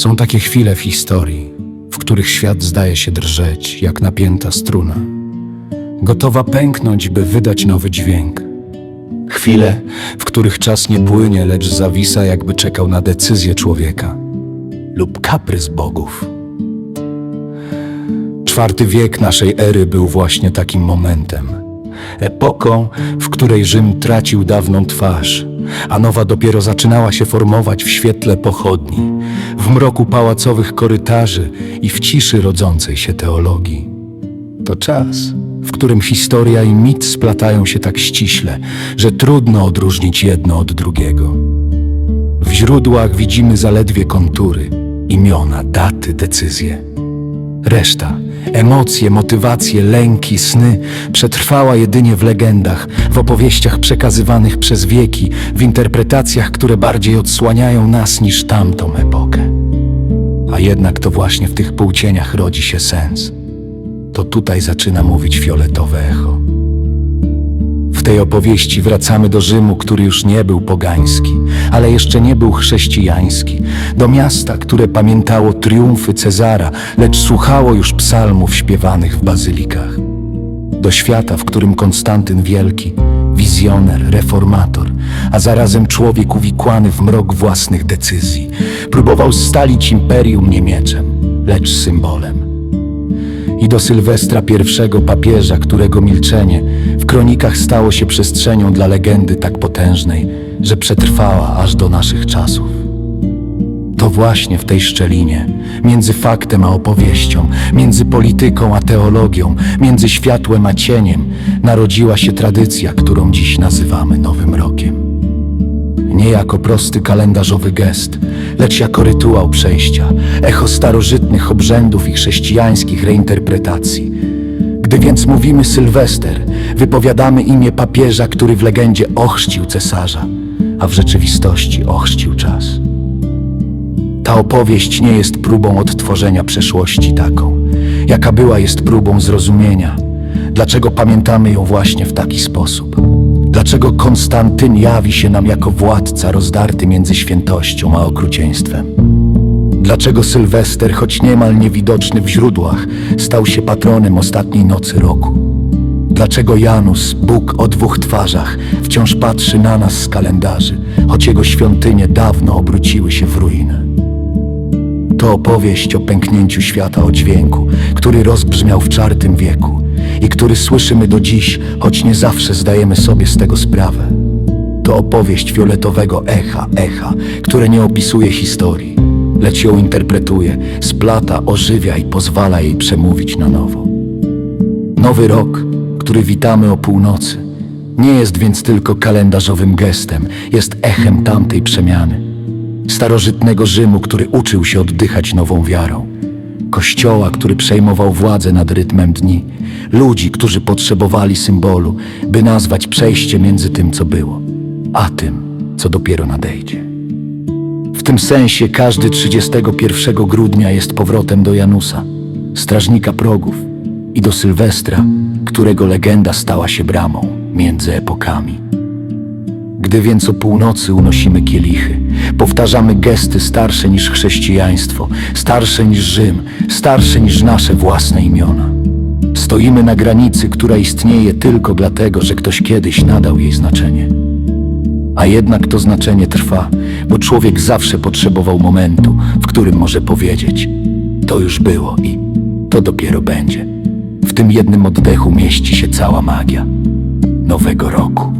Są takie chwile w historii, w których świat zdaje się drżeć jak napięta struna, gotowa pęknąć, by wydać nowy dźwięk. Chwile, w których czas nie płynie, lecz zawisa, jakby czekał na decyzję człowieka lub kaprys bogów. Czwarty wiek naszej ery był właśnie takim momentem. Epoką, w której Rzym tracił dawną twarz, a nowa dopiero zaczynała się formować w świetle pochodni, w mroku pałacowych korytarzy i w ciszy rodzącej się teologii. To czas, w którym historia i mit splatają się tak ściśle, że trudno odróżnić jedno od drugiego. W źródłach widzimy zaledwie kontury, imiona, daty, decyzje. Reszta, emocje, motywacje, lęki, sny przetrwała jedynie w legendach, w opowieściach przekazywanych przez wieki, w interpretacjach, które bardziej odsłaniają nas niż tamtą epokę. A jednak to właśnie w tych półcieniach rodzi się sens. To tutaj zaczyna mówić fioletowe echo. W tej opowieści wracamy do Rzymu, który już nie był pogański, ale jeszcze nie był chrześcijański, do miasta, które pamiętało triumfy Cezara, lecz słuchało już psalmów śpiewanych w bazylikach. Do świata, w którym Konstantyn Wielki, wizjoner, reformator, a zarazem człowiek uwikłany w mrok własnych decyzji, próbował scalić imperium nie mieczem, lecz symbolem i do Sylwestra I papieża, którego milczenie w kronikach stało się przestrzenią dla legendy tak potężnej, że przetrwała aż do naszych czasów. To właśnie w tej szczelinie, między faktem a opowieścią, między polityką a teologią, między światłem a cieniem, narodziła się tradycja, którą dziś nazywamy Nowym Rokiem. Nie jako prosty kalendarzowy gest, lecz jako rytuał przejścia, echo starożytnych obrzędów i chrześcijańskich reinterpretacji. Gdy więc mówimy Sylwester, wypowiadamy imię papieża, który w legendzie ochrzcił cesarza, a w rzeczywistości ochrzcił czas. Ta opowieść nie jest próbą odtworzenia przeszłości taką, jaka była jest próbą zrozumienia, dlaczego pamiętamy ją właśnie w taki sposób. Dlaczego Konstantyn jawi się nam jako władca rozdarty między świętością a okrucieństwem? Dlaczego Sylwester, choć niemal niewidoczny w źródłach, stał się patronem ostatniej nocy roku? Dlaczego Janus, Bóg o dwóch twarzach, wciąż patrzy na nas z kalendarzy, choć jego świątynie dawno obróciły się w ruinę? To opowieść o pęknięciu świata o dźwięku, który rozbrzmiał w czartym wieku i który słyszymy do dziś, choć nie zawsze zdajemy sobie z tego sprawę. To opowieść fioletowego echa, echa, które nie opisuje historii, lecz ją interpretuje, splata, ożywia i pozwala jej przemówić na nowo. Nowy rok, który witamy o północy, nie jest więc tylko kalendarzowym gestem, jest echem tamtej przemiany. Starożytnego Rzymu, który uczył się oddychać nową wiarą. Kościoła, który przejmował władzę nad rytmem dni. Ludzi, którzy potrzebowali symbolu, by nazwać przejście między tym, co było, a tym, co dopiero nadejdzie. W tym sensie każdy 31 grudnia jest powrotem do Janusa, strażnika progów, i do Sylwestra, którego legenda stała się bramą między epokami. Gdy więc o północy unosimy kielichy, powtarzamy gesty starsze niż chrześcijaństwo, starsze niż Rzym, starsze niż nasze własne imiona. Stoimy na granicy, która istnieje tylko dlatego, że ktoś kiedyś nadał jej znaczenie. A jednak to znaczenie trwa, bo człowiek zawsze potrzebował momentu, w którym może powiedzieć: To już było i to dopiero będzie. W tym jednym oddechu mieści się cała magia nowego roku.